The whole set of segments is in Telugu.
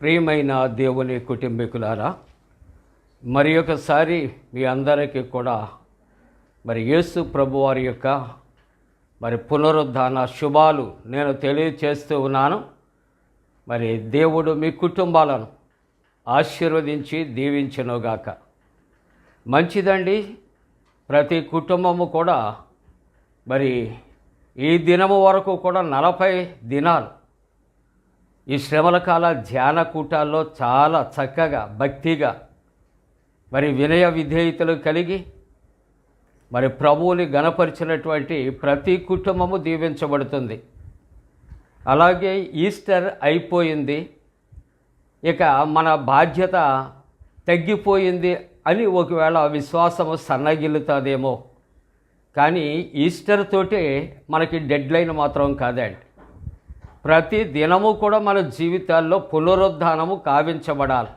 ప్రియమైన దేవుని కుటుంబీకులారా మరి ఒకసారి మీ అందరికీ కూడా మరి యేసు ప్రభు వారి యొక్క మరి పునరుద్ధాన శుభాలు నేను తెలియచేస్తూ ఉన్నాను. మరి దేవుడు మీ కుటుంబాలను ఆశీర్వదించి దీవించనుగాక. మంచిదండి ప్రతి కుటుంబము కూడా మరి ఈ దినము వరకు కూడా నలభై దినాలు ఈ శ్రమల కాల ధ్యాన కూటాల్లో చాలా చక్కగా భక్తిగా మరి వినయ విధేయతలు కలిగి మరి ప్రభువుని గణపరిచినటువంటి ప్రతి కుటుంబము దీవించబడుతుంది. అలాగే ఈస్టర్ అయిపోయింది. ఇక మన బాధ్యత తగ్గిపోయింది అని ఒకవేళ విశ్వాసము సన్నగిల్లుతుందేమో. కానీ ఈస్టర్ తోటే మనకి డెడ్ లైన్ మాత్రం కాదండి. ప్రతి దినము కూడా మన జీవితాల్లో పునరుద్ధానము కావించబడాలి.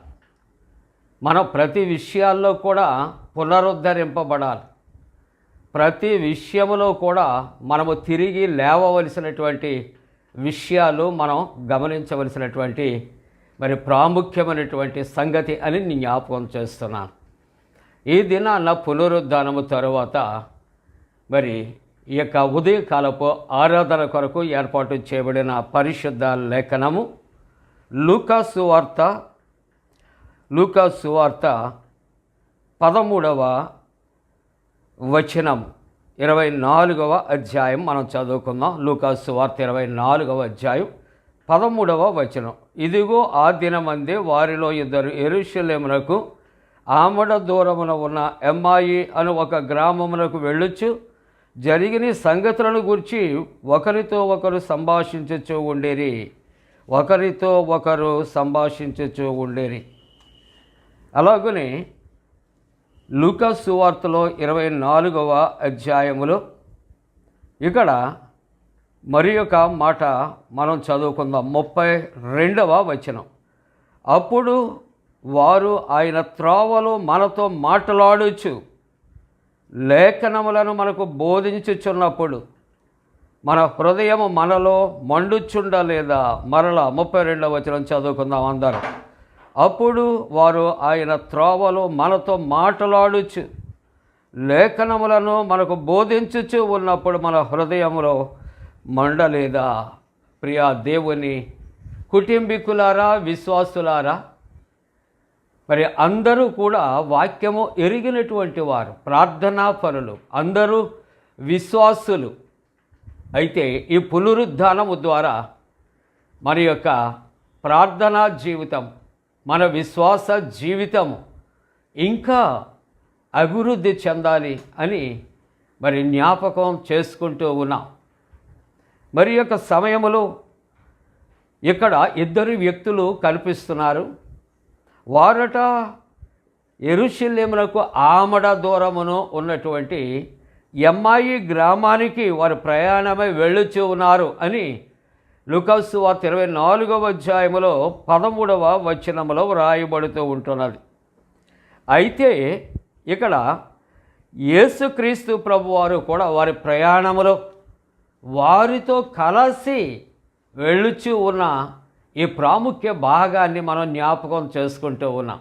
మనం ప్రతి విషయాల్లో కూడా పునరుద్ధరింపబడాలి. ప్రతి విషయములో కూడా మనము తిరిగి లేవవలసినటువంటి విషయాలు మనం గమనించవలసినటువంటి మరి ప్రాముఖ్యమైనటువంటి సంగతి అని నేను జ్ఞాపకం చేస్తున్నాను. ఈ దినాన పునరుద్ధానము తరువాత మరి ఈ యొక్క ఉదయకాలపు ఆరాధన కొరకు ఏర్పాటు చేయబడిన పరిశుద్ధ లేఖనము. లూకాసు వార్త లూకాసు వార్త పదమూడవ వచనం ఇరవై నాలుగవ అధ్యాయం మనం చదువుకుందాం. లూకాసు వార్త ఇరవై నాలుగవ అధ్యాయం పదమూడవ వచనం. ఇదిగో ఆ దినమందే వారిలో ఇద్దరు ఎరుషలేమునకు ఆమడ దూరమున ఉన్న ఎమ్మాయి అను ఒక గ్రామమునకు వెళ్ళొచ్చు. జరిగిన సంగతులను గురించి ఒకరితో ఒకరు సంభాషించచ్చు ఉండేరి ఒకరితో ఒకరు సంభాషించచ్చు ఉండేరి అలాగనే లూకాస్ సువార్తలో ఇరవై నాలుగవ అధ్యాయములో. ఇక్కడ మరి ఒక మాట మనం చదువుకుందాం. ముప్పై రెండవ వచనం. అప్పుడు వారు ఆయన త్రోవలో మనతో మాట్లాడొచ్చు లేఖనములను మనకు బోధించుచున్నప్పుడు మన హృదయం మనలో మండుచుండ లేదా మరల ముప్పై రెండవ వచనం చదువుకుందాం అందరం. అప్పుడు వారు ఆయన త్రోవలో మనతో మాట్లాడుచు లేఖనములను మనకు బోధించుచు ఉన్నప్పుడు మన హృదయంలో మండలేదా? ప్రియా దేవుని కుటుంబీకులారా విశ్వాసులారా మరి అందరూ కూడా వాక్యము ఎరిగినటువంటి వారు ప్రార్థనా పరులు అందరూ విశ్వాసులు. అయితే ఈ పునరుద్ధానము ద్వారా మన యొక్క ప్రార్థనా జీవితం మన విశ్వాస జీవితము ఇంకా అభివృద్ధి చెందాలి అని మరి జ్ఞాపకం చేసుకుంటూ ఉన్నాం. మరి యొక్క సమయంలో ఇక్కడ ఇద్దరు వ్యక్తులు కనిపిస్తున్నారు. వారట ఎరుషులేమునకు ఆమడ దూరమును ఉన్నటువంటి ఎమ్మాయి గ్రామానికి వారు ప్రయాణమై వెళ్ళుచూ ఉన్నారు అని లుకస్ వార్త ఇరవై నాలుగవ అధ్యాయములో పదమూడవ వచనములో వ్రాయబడుతూ ఉంటున్నది. అయితే ఇక్కడ యేసుక్రీస్తు ప్రభువారు కూడా వారి ప్రయాణములో వారితో కలిసి వెళ్ళుచూ ఉన్న ఈ ప్రాముఖ్య భాగాన్ని మనం జ్ఞాపకం చేసుకుంటూ ఉన్నాం.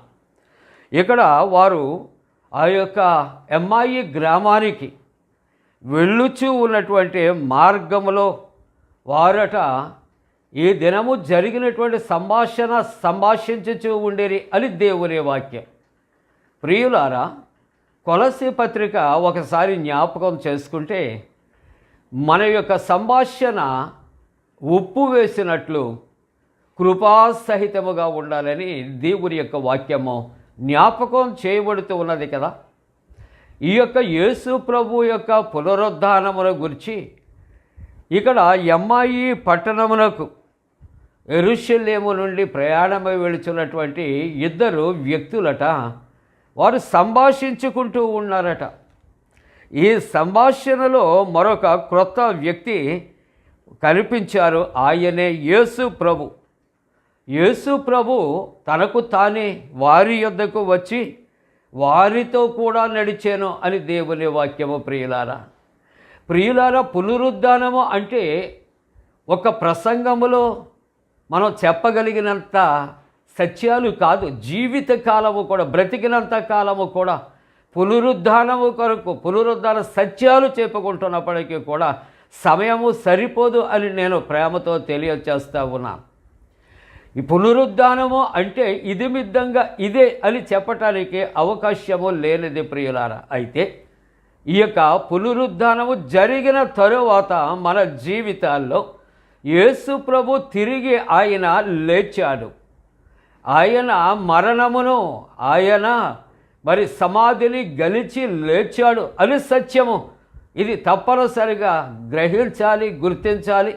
ఇక్కడ వారు ఆ యొక్క ఎంఐ గ్రామానికి వెళ్ళుచూ ఉన్నటువంటి మార్గములో వారట ఈ దినము జరిగినటువంటి సంభాషణ సంభాషించుచూ ఉండేది అని దేవుని వాక్యం. ప్రియులారా కొలసి పత్రిక ఒకసారి జ్ఞాపకం చేసుకుంటే మన యొక్క సంభాషణ ఉప్పు వేసినట్లు కృపాసహితముగా ఉండాలని దేవుని యొక్క వాక్యము జ్ఞాపకం చేయబడుతూ ఉన్నది కదా. ఈ యొక్క యేసు ప్రభు యొక్క పునరుద్ధానముల గురించి ఇక్కడ ఎమ్మాయి పట్టణమునకు ఎరుషల్యము నుండి ప్రయాణమై వెళుచున్నటువంటి ఇద్దరు వ్యక్తులట వారు సంభాషించుకుంటూ ఉన్నారట. ఈ సంభాషణలో మరొక క్రొత్త వ్యక్తి కనిపించారు ఆయనే యేసు ప్రభు. యేసు ప్రభు తనకు తానే వారి యొద్దకు వచ్చి వారితో కూడా నడిచాను అని దేవుని వాక్యము ప్రియులారా. ప్రియులారా పునరుద్ధానము అంటే ఒక ప్రసంగములో మనం చెప్పగలిగినంత సత్యాలు కాదు జీవిత కాలము కూడా బ్రతికినంత కాలము కూడా పునరుద్ధానము కొరకు పునరుద్ధాన సత్యాలు చెప్పుకుంటున్నప్పటికీ కూడా సమయము సరిపోదు అని నేను ప్రేమతో తెలియచేస్తా ఉన్నాను ఈ పునరుద్ధానము అంటే ఇది మిద్దంగా ఇదే అని చెప్పటానికి అవకాశము లేనిది ప్రియులారా. అయితే ఈ యొక్క పునరుద్ధానము జరిగిన తరువాత మన జీవితాల్లో యేసు ప్రభు తిరిగి ఆయన లేచాడు. ఆయన మరణమును ఆయన మరి సమాధిని గలిచి లేచాడు అని సత్యము. ఇది తప్పనిసరిగా గ్రహించాలి గుర్తించాలి.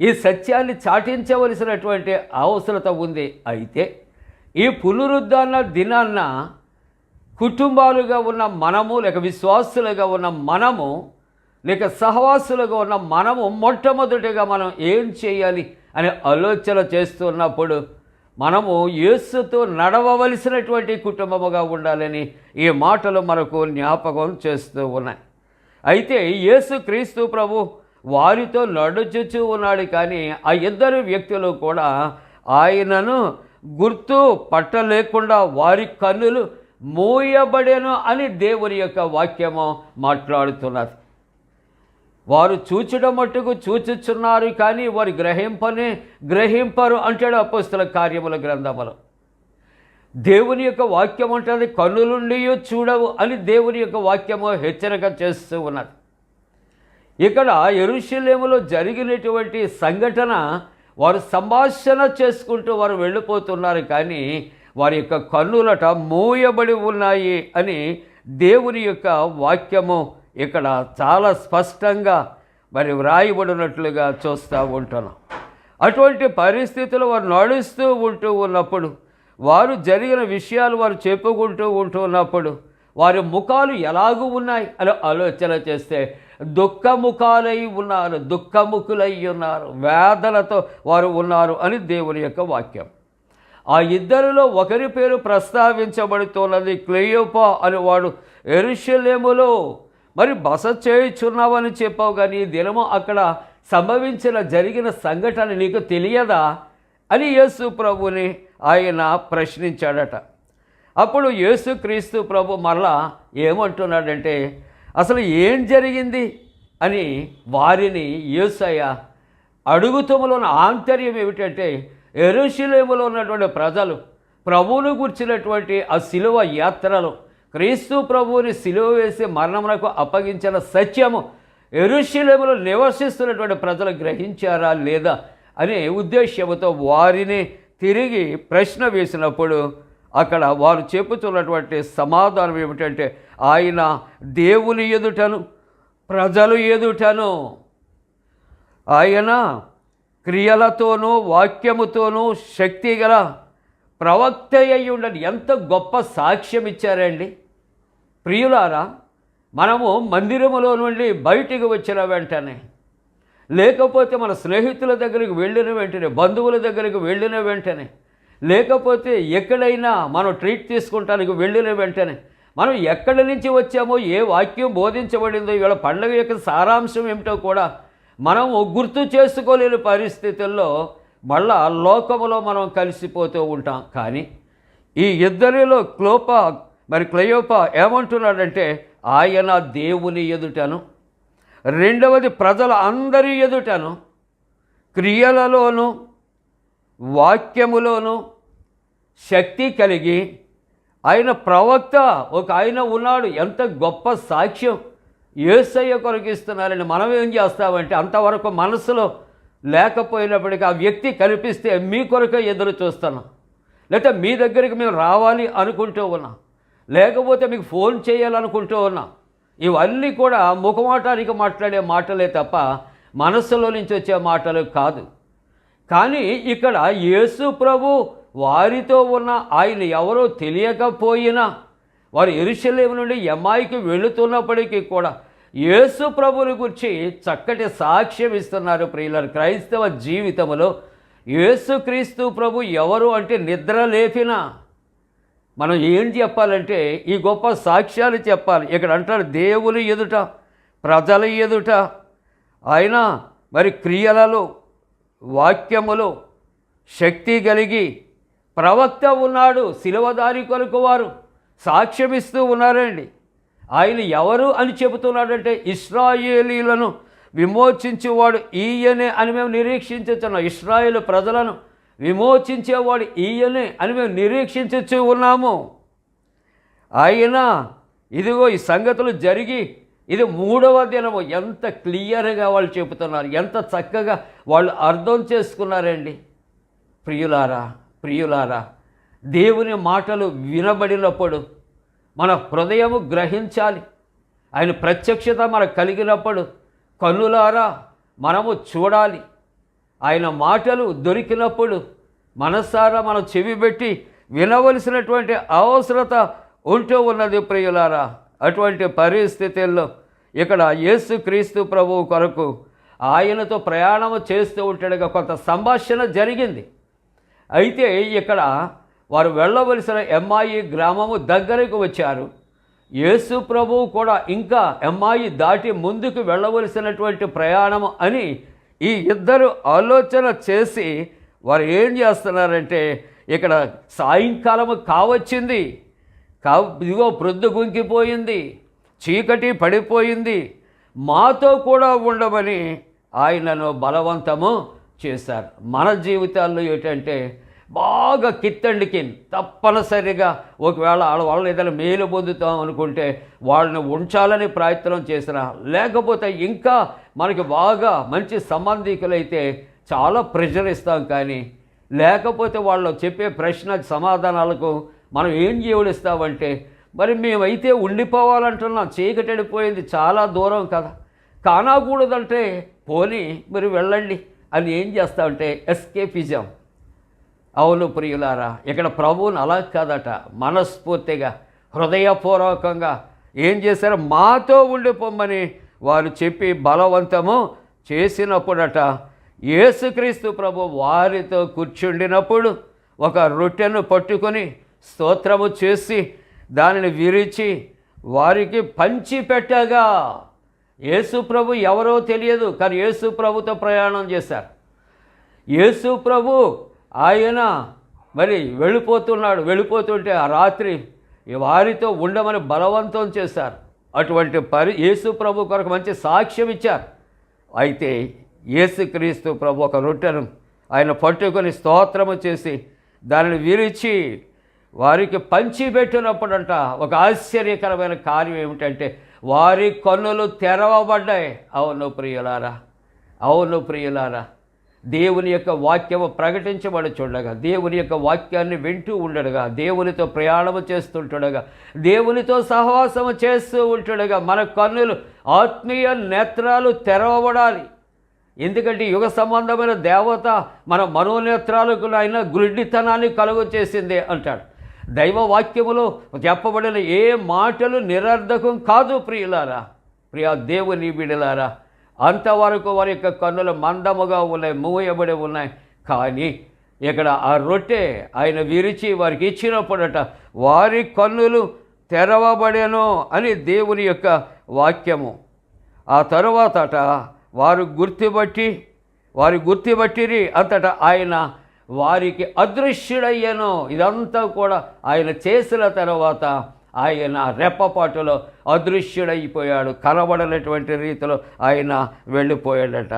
ఈ సత్యాన్ని చాటించవలసినటువంటి అవసరత ఉంది. అయితే ఈ పునరుద్ధరణ దినాన్న కుటుంబాలుగా ఉన్న మనము లేక విశ్వాసులుగా ఉన్న మనము లేక సహవాసులుగా ఉన్న మనము మొట్టమొదటిగా మనం ఏం చేయాలి అనే ఆలోచన చేస్తున్నప్పుడు మనము యేసుతో నడవవలసినటువంటి కుటుంబముగా ఉండాలని ఈ మాటలు మనకు జ్ఞాపకం చేస్తూ ఉన్నాయి. అయితే యేసు క్రీస్తు ప్రభు వారితో నడుచుచూ ఉన్నాడు కానీ ఆ ఇద్దరు వ్యక్తులు కూడా ఆయనను గుర్తు పట్టలేకుండా వారి కన్నులు మూయబడేను అని దేవుని యొక్క వాక్యము మాట్లాడుతున్నది. వారు చూచడం మట్టుకు చూచుచున్నారు కానీ వారు గ్రహింపని గ్రహింపరు అంటాడు అపోస్తుల కార్యముల గ్రంథములు. దేవుని యొక్క వాక్యం అంటుంది కన్నులుండి చూడవు అని దేవుని యొక్క వాక్యము హెచ్చరిక చేస్తూ ఉన్నది. ఇక్కడ ఎరుషలేములో జరిగినటువంటి సంఘటన వారు సంభాషణ చేసుకుంటూ వారు వెళ్ళిపోతున్నారు కానీ వారి యొక్క కన్నులట మూయబడి ఉన్నాయి అని దేవుని యొక్క వాక్యము ఇక్కడ చాలా స్పష్టంగా మరి వ్రాయబడినట్లుగా చూస్తూ ఉంటున్నాం. అటువంటి పరిస్థితులు వారు నడుస్తూ ఉంటూ ఉన్నప్పుడు వారు జరిగిన విషయాలు వారు చెప్పుకుంటూ ఉంటూ ఉన్నప్పుడు వారి ముఖాలు ఎలాగూ ఉన్నాయి అని ఆలోచన చేస్తే దుఃఖముఖాలై ఉన్నారు దుఃఖముఖులై ఉన్నారు వేదనతో వారు ఉన్నారు అని దేవుని యొక్క వాక్యం. ఆ ఇద్దరిలో ఒకరి పేరు ప్రస్తావించబడుతున్నది క్లేయోపా అని వాడు ఎరుషలేములో మరి బస చేయుచున్నావని చెప్పావు కానీ ఈ దినము అక్కడ సంభవించిన జరిగిన సంఘటన నీకు తెలియదా అని యేసు ప్రభుని ఆయన ప్రశ్నించాడట. అప్పుడు యేసుక్రీస్తు ప్రభు మరలా ఏమంటున్నాడంటే అసలు ఏం జరిగింది? అని వారిని ఏసయ్య అడుగుతుములో ఉన్న ఆంతర్యం ఏమిటంటే ఎరుశిలేములో ఉన్నటువంటి ప్రజలు ప్రభువును గుర్చినటువంటి ఆ శిలువ యాత్రలు క్రీస్తు ప్రభువుని సిలువ వేసి మరణమునకు అప్పగించిన సత్యము ఎరుశిలేములు నివసిస్తున్నటువంటి ప్రజలు గ్రహించారా లేదా అనే ఉద్దేశ్యముతో వారిని తిరిగి ప్రశ్న వేసినప్పుడు అక్కడ వారు చెప్పుతున్నటువంటి సమాధానం ఏమిటంటే ఆయన దేవుని ఎదుటను ప్రజలు ఎదుటను ఆయన క్రియలతోనూ వాక్యముతోనూ శక్తి గల ప్రవక్త అయి ఉండని ఎంత గొప్ప సాక్ష్యం ఇచ్చారండి. ప్రియులారా మనము మందిరములో నుండి బయటికి వచ్చిన వెంటనే లేకపోతే మన స్నేహితుల దగ్గరికి వెళ్ళిన వెంటనే బంధువుల దగ్గరికి వెళ్ళిన వెంటనే లేకపోతే ఎక్కడైనా మనం ట్రీట్ తీసుకుంటానికి వెళ్ళిన వెంటనే మనం ఎక్కడి నుంచి వచ్చామో ఏ వాక్యం బోధించబడిందో ఇవాళ పండుగ యొక్క సారాంశం ఏమిటో కూడా మనము గుర్తు చేసుకోలేని పరిస్థితుల్లో మళ్ళా లోకములో మనం కలిసిపోతూ ఉంటాం. కానీ ఈ ఇద్దరిలో క్లోప మరి క్లయోప ఏమంటున్నాడంటే ఆయన దేవుని ఎదుటను రెండవది ప్రజల అందరి ఎదుటను క్రియలలోను వాక్యములోనూ శక్తి కలిగి ఆయన ప్రవక్త ఒక ఆయన ఉన్నాడు. ఎంత గొప్ప సాక్ష్యం ఏసయ్య కొరకిస్తున్నారని మనం ఏం చేస్తామంటే అంతవరకు మనసులో లేకపోయినప్పటికీ ఆ వ్యక్తి కనిపిస్తే మీ కొరకు ఎదురు చూస్తున్నాం లేకపోతే మీ దగ్గరికి మేము రావాలి అనుకుంటూ ఉన్నాం లేకపోతే మీకు ఫోన్ చేయాలనుకుంటూ ఉన్నాం ఇవన్నీ కూడా ముఖమాటానికి మాట్లాడే మాటలే తప్ప మనస్సులో నుంచి వచ్చే మాటలు కాదు. కానీ ఇక్కడ యేసు ప్రభు వారితో ఉన్న ఆయన ఎవరో తెలియకపోయినా వారు ఎరుషలేము నుండి ఎమ్మాయికి వెళుతున్నప్పటికీ కూడా యేసు ప్రభుని గురించి చక్కటి సాక్ష్యం ఇస్తున్నారు ప్రియులర్. క్రైస్తవ జీవితంలో యేసుక్రీస్తు ప్రభు ఎవరు అంటే నిద్ర లేపినా మనం ఏం చెప్పాలంటే ఈ గొప్ప సాక్ష్యాలు చెప్పాలి. ఇక్కడ అంటారు దేవుని ఎదుట ప్రజల ఎదుట ఆయన మరి క్రియలలో వాక్యములో శక్తి కలిగి ప్రవక్త ఉన్నాడు శిలవదారి కొరకు వారు. సాక్ష్యమిస్తూ ఉన్నారండి. ఆయన ఎవరు అని చెబుతున్నాడంటే ఇస్రాయేలీలను విమోచించేవాడు ఈయనే అని మేము నిరీక్షించున్నాం ఇస్రాయేల్ ప్రజలను విమోచించేవాడు ఈయనే అని మేము నిరీక్షించచ్చు ఉన్నాము. ఆయన ఇదిగో ఈ సంగతులు జరిగి ఇది మూడవ దినము. ఎంత క్లియర్గా వాళ్ళు చెబుతున్నారు ఎంత చక్కగా వాళ్ళు అర్థం చేసుకున్నారండి. ప్రియులారా ప్రియులారా దేవుని మాటలు వినబడినప్పుడు మన హృదయము గ్రహించాలి. ఆయన ప్రత్యక్షత మనకు కలిగినప్పుడు కన్నులారా మనము చూడాలి. ఆయన మాటలు దొరికినప్పుడు మనసారా మనం చెవి పెట్టి వినవలసినటువంటి అవసరత ఉంటూ ఉన్నది ప్రియులారా. అటువంటి పరిస్థితుల్లో ఇక్కడ యేసుక్రీస్తు ప్రభువు కొరకు ఆయనతో ప్రయాణం చేస్తూ ఉంటాడుగా. కొంత సంభాషణ జరిగింది. అయితే ఇక్కడ వారు వెళ్ళవలసిన ఎమ్మాయి గ్రామము దగ్గరకు వచ్చారు. యేసు ప్రభువు కూడా ఇంకా ఎమ్మాయి దాటి ముందుకు వెళ్ళవలసినటువంటి ప్రయాణం అని ఈ ఇద్దరు ఆలోచన చేసి వారు ఏం చేస్తున్నారంటే ఇక్కడ సాయంకాలము కావచ్చింది. కా ఇదిగో ప్రొద్దు గుంకిపోయింది చీకటి పడిపోయింది మాతో కూడా ఉండమని ఆయనను బలవంతము చేశారు. మన జీవితాల్లో ఏంటంటే బాగా కిత్తండికి తప్పనిసరిగా ఒకవేళ వాళ్ళ వాళ్ళని ఏదైనా మేలు పొందుతాం అనుకుంటే వాళ్ళని ఉంచాలని ప్రయత్నం చేసినా. లేకపోతే ఇంకా మనకి బాగా మంచి సంబంధికులైతే చాలా ప్రెషర్ ఇస్తాం కానీ లేకపోతే వాళ్ళు చెప్పే ప్రశ్న సమాధానాలకు మనం ఏం జీవుడిస్తామంటే మరి మేమైతే ఉండిపోవాలంటున్నాం చీకటడిపోయింది చాలా దూరం కదా. కానకూడదంటే పోనీ మీరు వెళ్ళండి. అది ఏం చేస్తామంటే ఎస్కేపిజం. అవును ప్రియులారా ఇక్కడ ప్రభువుని అలా కాదట మనస్ఫూర్తిగా హృదయపూర్వకంగా ఏం చేశారు మాతో ఉండిపోమ్మని వారు చెప్పి బలవంతము చేసినప్పుడట యేసుక్రీస్తు ప్రభు వారితో కూర్చుండినప్పుడు ఒక రొట్టెను పట్టుకొని స్తోత్రము చేసి దానిని విరిచి వారికి పంచి పెట్టగా యేసు ప్రభు ఎవరో తెలియదు కానీ యేసు ప్రభుతో ప్రయాణం చేశారు. యేసు ప్రభు ఆయన మరి వెళ్ళిపోతున్నాడు. వెళ్ళిపోతుంటే ఆ రాత్రి వారితో ఉండమని బలవంతం చేశారు. అటువంటి పరి యేసు ప్రభు కొరకు మంచి సాక్ష్యం ఇచ్చారు. అయితే యేసుక్రీస్తు ప్రభు ఒక రొట్టెను ఆయన పట్టుకొని స్తోత్రము చేసి దానిని విరిచి వారికి పంచిపెట్టినప్పుడంట ఒక ఆశ్చర్యకరమైన కార్యం ఏమిటంటే వారి కన్నులు తెరవబడ్డాయి. అవును ప్రియులారా అవును ప్రియులారా. దేవుని యొక్క వాక్యము ప్రకటించబడుచుండగా దేవుని యొక్క వాక్యాన్ని వింటూ ఉండడుగా దేవునితో ప్రయాణము చేస్తుంటుండగా దేవునితో సహవాసము చేస్తూ ఉంటుండగా మన కన్నులు ఆత్మీయ నేత్రాలు తెరవబడాలి. ఎందుకంటే యుగ సంబంధమైన దేవత మన మనోనేత్రాలకు ఆయన గుడ్డితనాన్ని కలుగు చేసింది అంటాడు. దైవ వాక్యములో చెప్పబడిన ఏ మాటలు నిరర్ధకం కాదు ప్రియులారా. ప్రియ దేవుని బిడలారా అంతవరకు వారి యొక్క కన్నులు మందముగా ఉన్నాయి మూయబడి ఉన్నాయి. కానీ ఇక్కడ ఆ రొట్టె ఆయన విరిచి వారికి ఇచ్చినప్పుడట వారి కన్నులు తెరవబడేను అని దేవుని యొక్క వాక్యము. ఆ తరువాతట వారు గుర్తుబట్టి వారి గుర్తుబట్టిరి అంతటా ఆయన వారికి అదృశ్యుడయ్యను. ఇదంతా కూడా ఆయన చేసిన తర్వాత ఆయన రెప్పపాటులో అదృశ్యుడైపోయాడు కనబడనటువంటి రీతిలో ఆయన వెళ్ళిపోయాడట.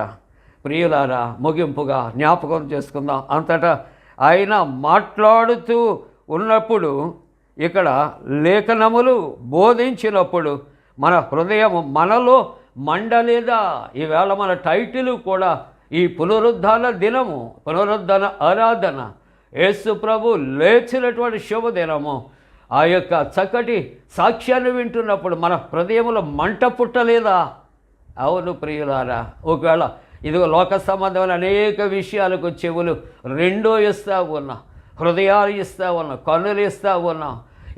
ప్రియులారా ముగింపుగా జ్ఞాపకం చేసుకుందాం. అంతటా ఆయన మాట్లాడుతూ ఉన్నప్పుడు ఇక్కడ లేఖనములు బోధించినప్పుడు మన హృదయం మనలో మండలేదా? ఈవేళ మన టైటిల్ కూడా ఈ పునరుద్ధాన దినము పునరుద్ధాన ఆరాధన యేసు ప్రభు లేచినటువంటి శుభదినము. ఆ యొక్క చక్కటి సాక్ష్యాన్ని వింటున్నప్పుడు మన హృదయంలో మంట పుట్టలేదా? అవును ప్రియులారా ఒకవేళ ఇదిగో లోక సంబంధమైన అనేక విషయాలకు చెవులు రెండో ఇస్తా ఉన్నా హృదయాలు ఇస్తా ఉన్నా కన్నులు ఇస్తా ఉన్నా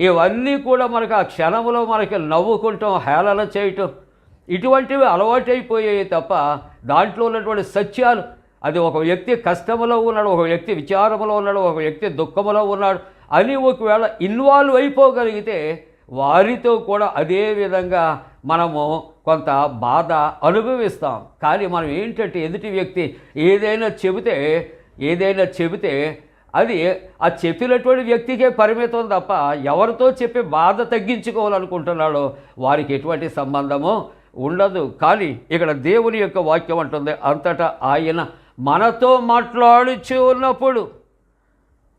ఇవన్నీ కూడా మనకు ఆ క్షణంలో మనకి నవ్వుకుంటాం హేళన చేయటం ఇటువంటివి అలవాటైపోయాయి తప్ప దాంట్లో ఉన్నటువంటి సత్యాలు అది ఒక వ్యక్తి కష్టములో ఉన్నాడు ఒక వ్యక్తి విచారములో ఉన్నాడు ఒక వ్యక్తి దుఃఖములో ఉన్నాడు అని ఒకవేళ ఇన్వాల్వ్ అయిపోగలిగితే వారితో కూడా అదే విధంగా మనము కొంత బాధ అనుభవిస్తాం. కానీ మనం ఏంటంటే ఎదుటి వ్యక్తి ఏదైనా చెబితే ఏదైనా చెబితే అది ఆ చెప్పినటువంటి వ్యక్తికే పరిమితం తప్ప ఎవరితో చెప్పి బాధ తగ్గించుకోవాలనుకుంటున్నాడో వారికి ఎటువంటి సంబంధము ఉండదు. కానీ ఇక్కడ దేవుని యొక్క వాక్యం అంటుంది అంతటా ఆయన మనతో మాట్లాడుచు ఉన్నప్పుడు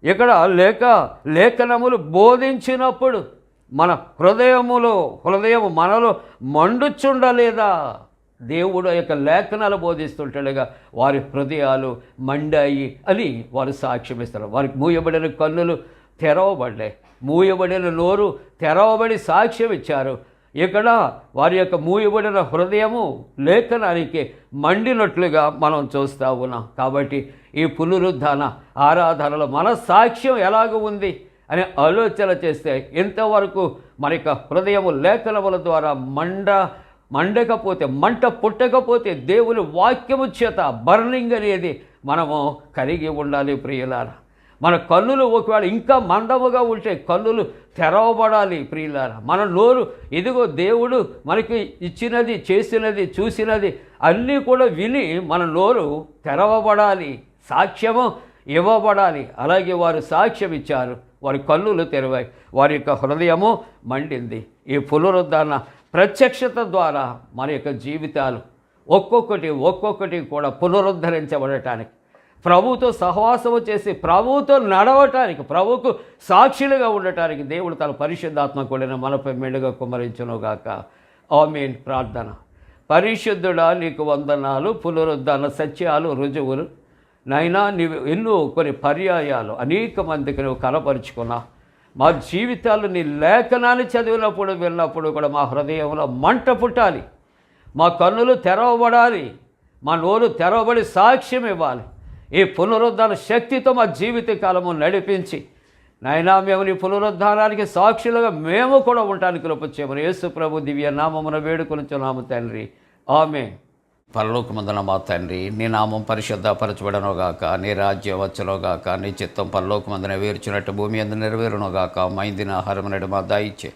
ఇక్కడ లేక లేఖనములు బోధించినప్పుడు మన హృదయములో హృదయము మనలో మండుచుండలేదా? దేవుడు యొక్క లేఖనాలు బోధిస్తుంటాడుగా వారి హృదయాలు మండాయి అని వారు సాక్ష్యం ఇస్తారు. వారికి మూయబడిన కన్నులు తెరవబడ్డాయి. మూయబడిన నోరు తెరవబడి సాక్ష్యం ఇచ్చారు. ఇక్కడ వారి యొక్క మూయబడిన హృదయము లేఖనానికి మండినట్లుగా మనం చూస్తూ ఉన్నాం. కాబట్టి ఈ పునరుద్ధాన ఆరాధనలో మన సాక్ష్యం ఎలాగ ఉంది అని ఆలోచన చేస్తే ఇంతవరకు మన యొక్క హృదయము లేఖనముల ద్వారా మండ మండకపోతే మంట పుట్టకపోతే దేవుని వాక్యము చేత బర్నింగ్ అనేది మనము కలిగి ఉండాలి ప్రియులారా. మన కన్నులు ఒకవేళ ఇంకా మందముగా ఉంటే కన్నులు తెరవబడాలి ప్రియులారా. మన నోరు ఇదిగో దేవుడు మనకి ఇచ్చినది చేసినది చూసినది అన్నీ కూడా విని మన నోరు తెరవబడాలి సాక్ష్యము ఇవ్వబడాలి. అలాగే వారు సాక్ష్యం ఇచ్చారు వారి కన్నులు తెరవాయి వారి యొక్క హృదయము మండింది. ఈ పునరుద్ధరణ ప్రత్యక్షత ద్వారా మన యొక్క జీవితాలు ఒక్కొక్కటి ఒక్కొక్కటి కూడా పునరుద్ధరించబడటానికి ప్రభుతో సహవాసము చేసి ప్రభుతో నడవటానికి ప్రభుకు సాక్షులుగా ఉండటానికి దేవుడు తన పరిశుద్ధాత్మ కూడిన మనపై మెండుగా కుమరించునుగాక ఆమెన్. ప్రార్థన. పరిశుద్ధుడా నీకు వందనాలు పునరుద్ధరణ సత్యాలు రుజువులు. నైనా నీవు ఎన్నో కొన్ని పర్యాయాలు అనేక మందికి నువ్వు కనపరుచుకున్నా మా జీవితాలు నీ లేఖనాన్ని చదివినప్పుడు విన్నప్పుడు కూడా మా హృదయంలో మంట పుట్టాలి. మా కన్నులు తెరవబడాలి. మా నోరు తెరవబడి సాక్ష్యం ఇవ్వాలి. ఈ పునరుద్ధరణ శక్తితో మా జీవిత కాలము నడిపించి. నాయనా మేము నీ పునరుద్ధానానికి సాక్షులుగా మేము కూడా ఉండటానికి కృపచ్చేమని యేసు ప్రభు దివ్య నామమున వేడుకొనుచున్నాము తండ్రి. ఆమె పరలోకమందున మా తండ్రి నీ నామం పరిశుద్ధపరచబడనుగాక నీ రాజ్యం వచ్చునుగాక నీ చిత్తం పరలోకమందున వేర్చినట్టు భూమి అందు నెరవేరునుగాక మైందిన ఆహారం నడు మా దాయిచ్చే.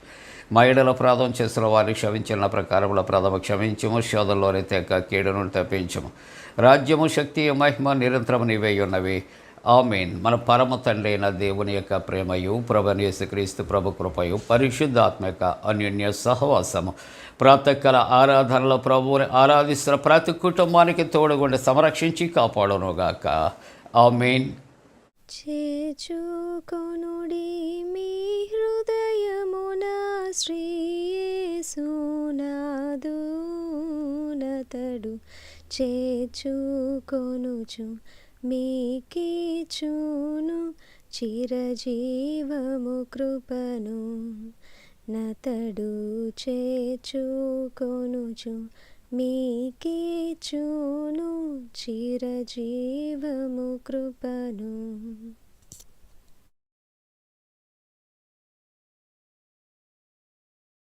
మా ఎడల ప్రాధం చేసిన వారిని క్షమించిన ప్రకారముల ప్రథమ క్షమించము శోధంలోనే తెక్క కీడును తప్పించము. రాజ్యము శక్తి మహిమ నిరంతరము నీవై ఉన్నవి. ఆమెన్. మన పరమ తండ్రి అయిన దేవుని యొక్క ప్రేమయు ప్రభు యేసుక్రీస్తు ప్రభు కృపయు పరిశుద్ధాత్మక అన్యోన్య సహవాసము. ప్రాతకాల ఆరాధనలో ప్రభువుని ఆరాధిస్తున్న ప్రతి కుటుంబానికి తోడుగుండి సంరక్షించి కాపాడునుగాక. ఆమెన్. చేచుకొనుడి మీ హృదయమున శ్రీయేసునాదూనతడు చేచుకొనుచు మీకీచును చిరజీవము కృపను. నతడు చేచుకొనుచు మీకీచును చిరజీవము కృపను.